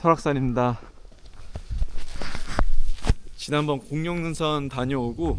설악산입니다. 지난번 공룡능선 다녀오고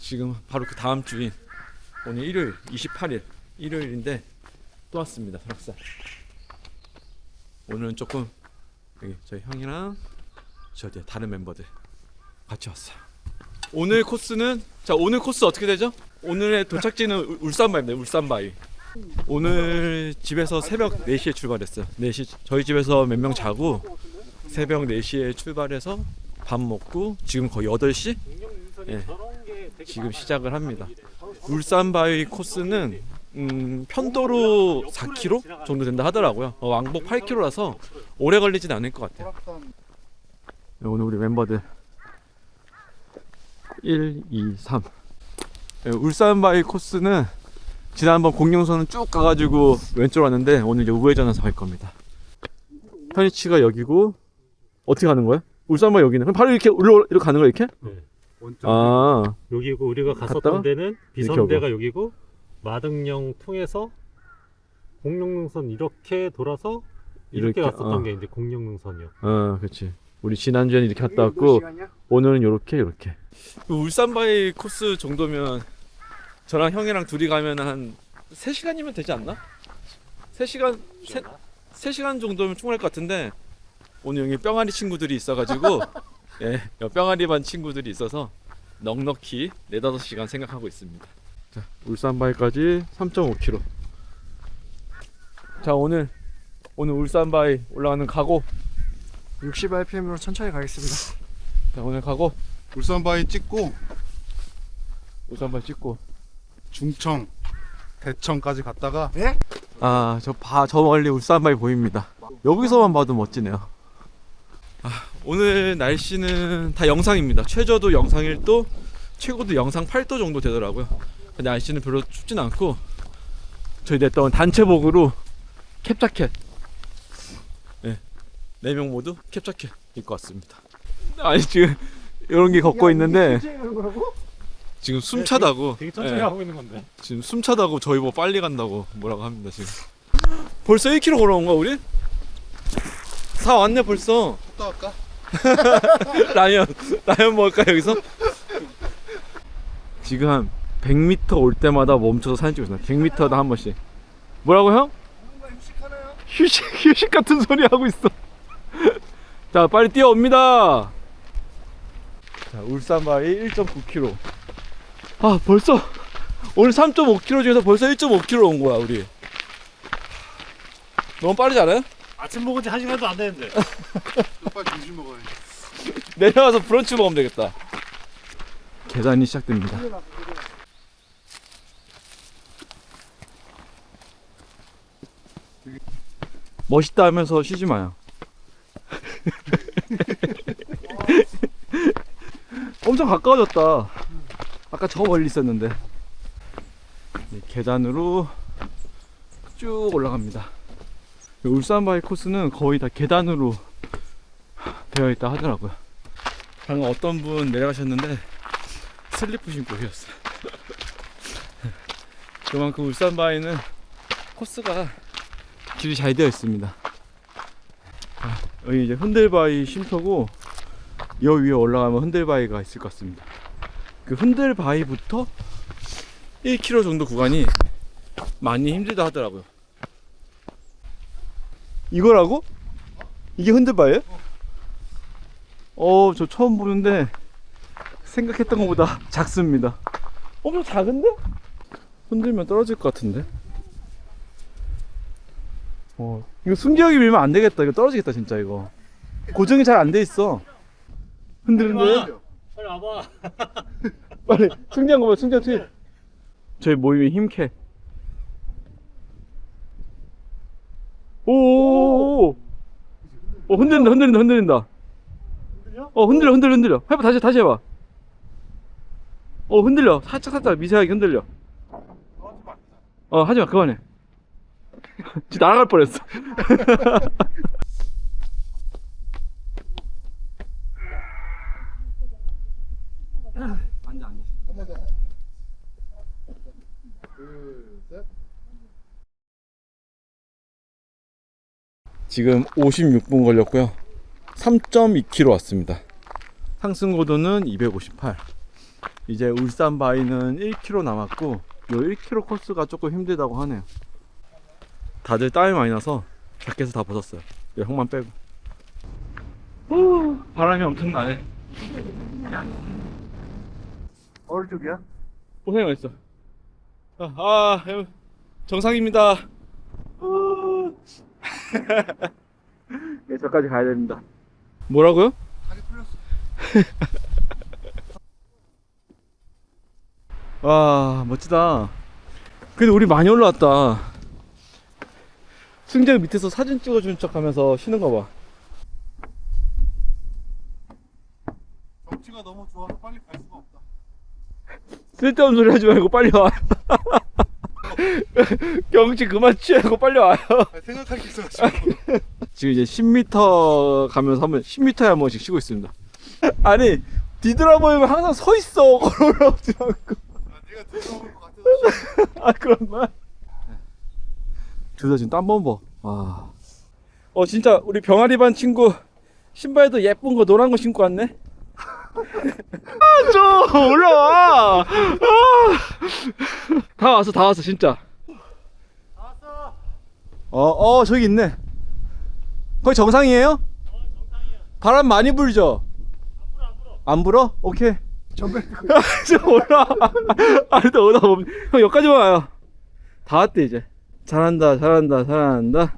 지금 바로 그 다음 주인 오늘 일요일 28일 일요일인데 또 왔습니다 설악산. 오늘은 조금 여기 저희 형이랑 저 뒤에 다른 멤버들 같이 왔어요. 오늘 코스는 자 오늘 코스 어떻게 되죠? 오늘의 도착지는 울- 울산바위입니다. 울산바위. 오늘 집에서 새벽 4시에 출발했어요. 4시 저희 집에서 몇 명 자고 새벽 4시에 출발해서 밥 먹고 지금 거의 8시? 예. 지금 시작을 합니다. 울산바위 코스는 음, 편도로 4km 정도 된다 하더라고요. 어, 왕복 8km라서 오래 걸리진 않을 것 같아요. 네, 오늘 우리 멤버들 1, 2, 3 네, 울산바위 코스는 지난번 공룡선은 쭉 가가지고 왼쪽으로 왔는데 오늘 이제 우회전해서 갈 겁니다. 현이치가 여기고 어떻게 가는 거야? 울산바위 여기는 그럼 바로 이렇게 올라 이렇게 가는 거야 이렇게? 아 여기고 우리가 갔었던 데는 이렇게 비선대가 여기고 마등령 통해서 공룡능선 이렇게 돌아서 이렇게, 이렇게, 갔었던 어. 게 이제 공룡능선이요. 어, 그렇지. 우리 지난주에는 이렇게 갔다 왔고 오늘은 이렇게 이렇게. 울산바위 코스 정도면 저랑 형이랑 둘이 가면 한 3시간이면 되지 않나? 3시간 3, 3시간 정도면 충분할 것 같은데 오늘 여기 뿅아리 친구들이 있어가지고 예, 여 뿅아리 반 친구들이 있어서 넉넉히 4, 5시간 생각하고 있습니다. 자, 울산바위까지 3.5km. 자, 오늘 오늘 울산바위 올라가는 각오. 60rpm으로 천천히 가겠습니다. 자, 오늘 각오. 울산바위 찍고 울산바위 찍고. 중청 대청까지 갔다가 아, 저 바, 저 멀리 울산바위 보입니다. 여기서만 봐도 멋지네요. 아, 오늘 날씨는 다 영상입니다. 최저도 영상 1도, 최고도 영상 8도 정도 되더라고요. 근데 날씨는 별로 춥진 않고 저희 냈던 단체복으로 캡 자켓. 네, 네명 모두 캡 자켓 입고 왔습니다. 아니 지금 이런 게 걷고 있는데 지금 숨차다고. 되게 천천히 예. 하고 있는 건데. 지금 숨차다고 저희 뭐 빨리 간다고 뭐라고 합니다 지금 벌써 1km 걸어온 거야 우리? 다 왔네 벌써 또 할까? 라면 라면 먹을까 여기서? 지금 한 100m 올 때마다 멈춰서 사진 찍고 있어 100m다 한 번씩 뭐라고 형? 휴식 휴식 같은 소리 하고 있어 자 빨리 뛰어옵니다 자 울산바위 1.9km 아 벌써 오늘 3.5km 중에서 벌써 1.5km 온 거야 우리. 너무 빠르지 않아요? 아침 먹은 지 한 시간도 안 되는데. 빨리 점심 먹어야지 내려와서 브런치 먹으면 되겠다. 계단이 시작됩니다. 멋있다 하면서 쉬지 마요. 엄청 가까워졌다 아까 저 멀리 있었는데 이 계단으로 쭉 올라갑니다 울산바위 코스는 거의 다 계단으로 되어 있다 하더라고요. 방금 어떤 분 내려가셨는데 슬리퍼 신고 오셨어요. 그만큼 울산바위는 코스가 길이 잘 되어 있습니다. 아, 여기 이제 흔들바위 쉼터고 여 위에 올라가면 흔들바위가 있을 것 같습니다. 그 흔들바위부터 1km 정도 구간이 많이 힘들다 하더라고요. 이거라고? 이게 흔들바위예요? 어, 저 처음 보는데 생각했던 것보다 작습니다. 엄청 작은데? 흔들면 떨어질 것 같은데? 어, 이거 순기역이 밀면 안 되겠다. 이거 떨어지겠다, 진짜 이거. 고정이 잘 안 돼 있어. 흔드는데? 와봐. 빨리 충전 거봐, 충전 투입. 저희 모임이 힘캐. 오오오오. 어, 흔들린다, 흔들린다, 흔들린다. 어 흔들려 흔들려 흔들려 해봐 다시 다시 해봐 어 흔들려 살짝 살짝 미세하게 흔들려 어 하지마 그만해 진짜 날아갈 뻔했어 앉아 앉아 둘 셋 지금 56분 걸렸고요. 3.2km 왔습니다. 상승 고도는 258. 이제 울산 바위는 1km 남았고 요 1km 코스가 조금 힘들다고 하네요. 다들 땀이 많이 나서 자켓을 다 벗었어요. 이 형만 빼고. 오, 바람이 엄청 나네. 어느 쪽이야? 고생 많았어. 아, 아 형, 정상입니다. 아. 네, 저까지 가야 됩니다. 뭐라고요? 다리 풀렸어. 와 멋지다. 근데 우리 많이 올라왔다. 승재 밑에서 사진 찍어주는 척하면서 쉬는 거 봐. 경치가 너무 좋아서 빨리 갈 수가 없다. 쓸데없는 소리 하지 말고 빨리 와. 경치 그만 취하고 빨리 와요. 생각할 게 있어가지고. 지금 이제 10m 가면서 한번 10m에 한 번씩 쉬고 있습니다. 아니 뒤돌아보면 항상 서 있어 걸어오지 않고. 아, 네가 들어올 것 같아서. 아 그런 거야? 둘다 지금 땀번 봐. 와. 어 진짜 우리 병아리 반 친구 신발도 예쁜 거 노란 거 신고 왔네. 아좀 올라와. 아. 다 왔어 다 왔어 진짜. 어, 어, 저기 있네. 거기 정상이에요? 바람 많이 불죠? 안 불어? 오케이. 전배 좀 올라와. 아니, 또 오다 보면. 형, 여기까지만 와요. 다 왔대, 이제. 잘한다, 잘한다, 잘한다.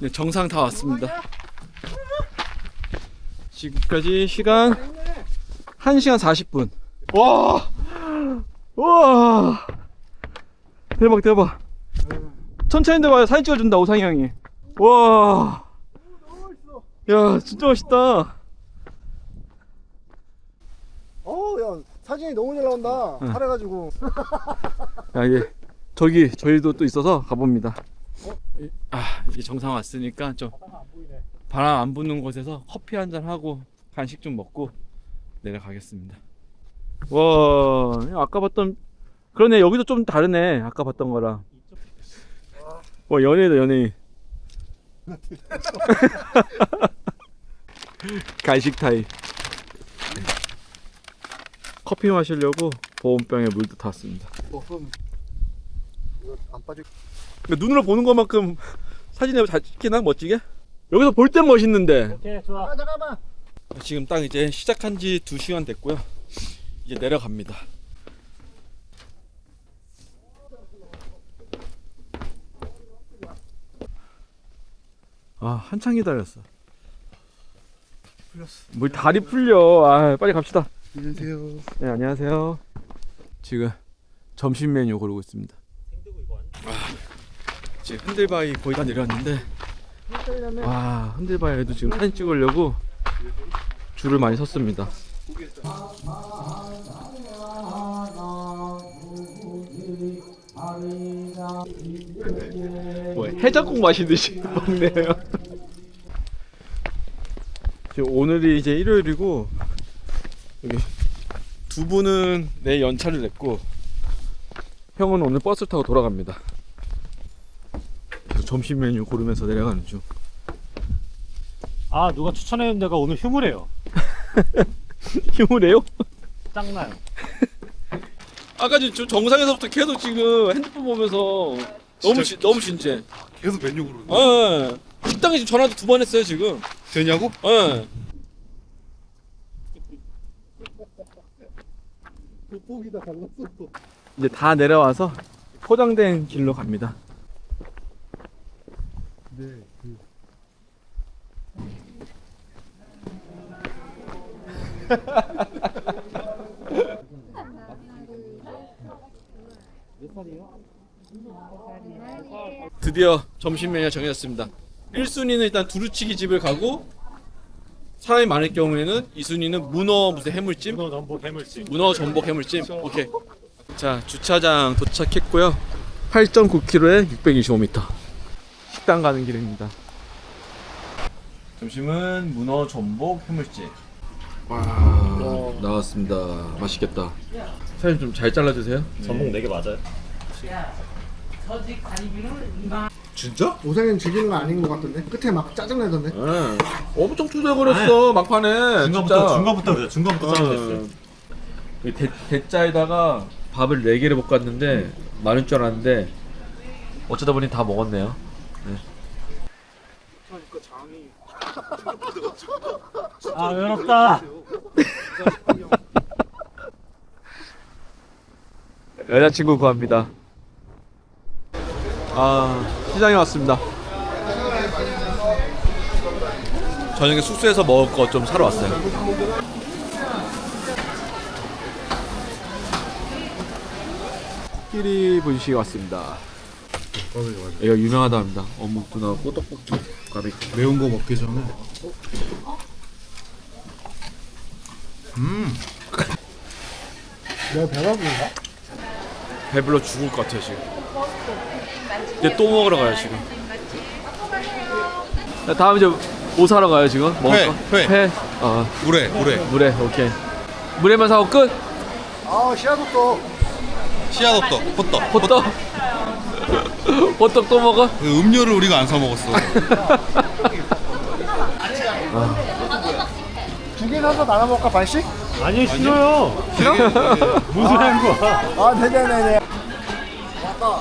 네, 정상 다 왔습니다. 지금까지 시간 1시간 40분. 와! 와! 대박, 대박. 천천히 돼봐요. 사진 찍어준다, 오상이 형이. 와! 야, 진짜 멋있다. 어야 사진이 너무 잘 나온다. 응. 파래가지고. 야, 이게 저기 저희도 또 있어서 가봅니다. 이- 아, 이제 정상 왔으니까 좀 바람 안 부는 곳에서 커피 한 잔 하고 간식 좀 먹고 내려가겠습니다. 와, 아까 봤던 그러네 여기도 좀 다르네. 아까 봤던 거랑. 와, 연예인이다 연예인. 간식 타임. 커피 마시려고 보온병에 물도 탔습니다. 어안 빠질. 그러니까 눈으로 보는 것만큼 사진에 잘 찍히나? 멋지게? 여기서 볼 땐 멋있는데. 오케이 좋아. 아 잠깐만. 지금 딱 이제 시작한 지 2시간 됐고요. 이제 내려갑니다. 아 한참 기다렸어. 풀렸어. 뭘 다리 풀려. 아 빨리 갑시다. 안녕하세요. 네 안녕하세요. 지금 점심 메뉴 고르고 있습니다 지금 흔들바위 거의 다 내렸는데 와 흔들바위에도 지금 사진 찍으려고 줄을 많이 섰습니다. 뭐 해장국 마시듯이 먹네요. 지금 오늘이 이제 일요일이고 여기 두 분은 내 연차를 냈고 형은 오늘 버스 타고 돌아갑니다 점심 메뉴 고르면서 내려가는 중 아 누가 추천해준 데가 오늘 휴무래요 내요? 짱나요 아까 지금 정상에서부터 계속 지금 핸드폰 보면서 너무 지, 너무 진지해 계속 메뉴 고르는 거. 예. 식당에 지금 전화도 두 번 했어요 지금 되냐고? 예. 달랐어. 이제 다 내려와서 포장된 길로 갑니다 네. 드디어 점심 메뉴가 정해졌습니다. 1순위는 일단 두루치기 집을 가고 사람이 많을 경우에는 2순위는 문어 무슨 해물찜? 문어 전복 해물찜. 문어 전복 해물찜. 오케이. 자 주차장 도착했고요. 8.9km에 625m 식당 가는 길입니다. 점심은 문어 전복 해물찜 와 나왔습니다 맛있겠다 사장님 좀 잘 잘라주세요 전복 4개 맞아요? 진짜? 오상현 즐기는 거 아닌 것 같던데 끝에 막 짜증내던데 응. 엄청 투덜거렸어 막판에. 중간부터 진짜. 중간부터 중간부터 짜증냈어요. 어. 이 대, 대짜에다가 밥을 4개를 볶았는데 많을 줄 알았는데 어쩌다 보니 다 먹었네요 아 외롭다. 여자친구 구합니다. 아 시장에 왔습니다. 저녁에 숙소에서 먹을 거 좀 사러 왔어요. 코끼리 분식이 왔습니다. 이거 유명하답니다. 어묵 누나 꼬떡볶이 가비 매운 거 먹기 전에. 내가 배가 부른가? 배불러 죽을 것 같아요 지금 이제 또 먹으러 가요 지금 자, 다음 이제 뭐 사러 가요 지금? 먹을 회, 거? 회. 회? 아 물에 물에 물에 오케이 물에만 사고 끝? 아 씨앗도 씨앗 호떡 호떡. 호떡? 호떡 또 먹어? 그 음료를 우리가 안 사 먹었어. 두 개 사서 나눠 먹을까 반씩? 아니 싫어요. 싫어? 무슨 한 거야? 아 네네네네. 맞다.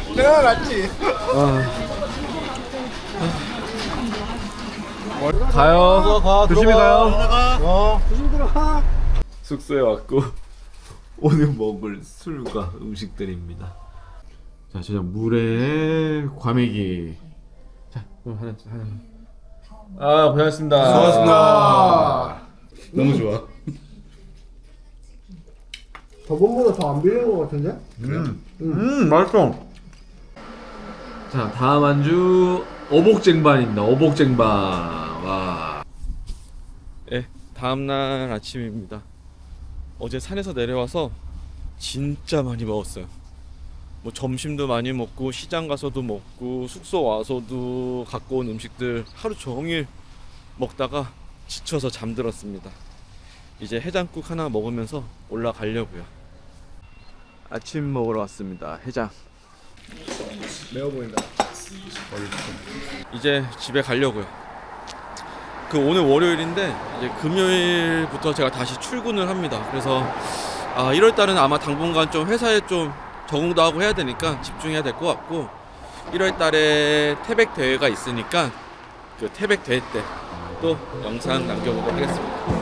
내가 낫지. 가요. 조심히 가요. 어. 조심 들어가. 숙소에 왔고 오늘 먹을 술과 음식들입니다. 자 저녁 물에 과메기. 자 그럼 하나 하나 아 고생하셨습니다. 수고하셨습니다. 너무 좋아. 저번보다 더안 빌린 것 같은데? 음 맛있어. 자 다음 안주. 어복쟁반입니다. 어복쟁반. 와. 예, 다음날 아침입니다. 어제 산에서 내려와서 진짜 많이 먹었어요 뭐 점심도 많이 먹고 시장 가서도 먹고 숙소 와서도 갖고 온 음식들 하루 종일 먹다가 지쳐서 잠들었습니다 이제 해장국 하나 먹으면서 올라가려고요 아침 먹으러 왔습니다. 해장. 매워 보인다 이제 집에 가려고요. 그 오늘 월요일인데 이제 금요일부터 제가 다시 출근을 합니다. 그래서 아 1월 달은 아마 당분간 좀 회사에 좀 적응도 하고 해야 되니까 집중해야 될 것 같고 1월 달에 태백 대회가 있으니까 그 태백 대회 때 또 영상 남겨보도록 하겠습니다.